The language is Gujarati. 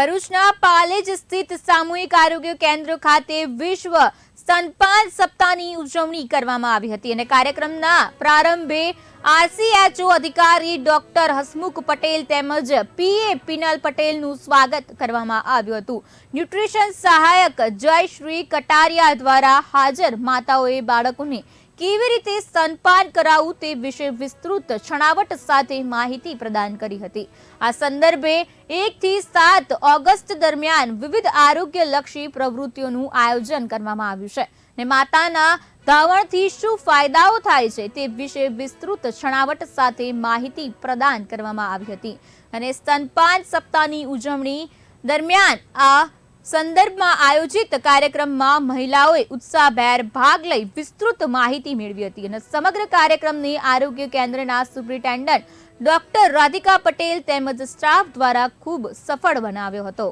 ભરૂચના પાલેજ સ્થિત સામૂહિક આરોગ્ય કેન્દ્ર ખાતે વિશ્વ સ્તનપાન સપ્તાહની ઉજવણી કરવામાં આવી હતી અને કાર્યક્રમના પ્રારંભે આરસીએચઓ અધિકારી ડોક્ટર હસમુખ પટેલ તેમજ પીએ પિનલ પટેલનું સ્વાગત કરવામાં આવ્યું હતું. ન્યુટ્રિશન સહાયક જયશ્રી કટારિયા દ્વારા હાજર માતાઓએ બાળકોને કેવી રીતે સ્તનપાન કરાવવું તે વિશે વિસ્તૃત છણાવટ સાથે માહિતી પ્રદાન કરી હતી. આ સંદર્ભે એક થી સાત ઓગસ્ટ દરમિયાન વિવિધ આરોગ્યલક્ષી પ્રવૃત્તિઓનું આયોજન કરવામાં આવ્યું છે ને માતાના ધાવણથી શું ફાયદાઓ થાય છે તે વિશે વિસ્તૃત છણાવટ સાથે માહિતી પ્રદાન કરવામાં આવી હતી. અને સ્તનપાન સપ્તાહની ઉજવણી દરમિયાન આ સંદર્ભમાં આયોજિત કાર્યક્રમમાં મહિલાઓએ ઉત્સાહભેર ભાગ લઈ વિસ્તૃત માહિતી મેળવી હતી અને સમગ્ર કાર્યક્રમની આરોગ્ય કેન્દ્રના સુપ્રિન્ટેન્ડન્ટ ડોક્ટર રાધિકા પટેલ તેમજ સ્ટાફ દ્વારા ખૂબ સફળ બનાવ્યો હતો.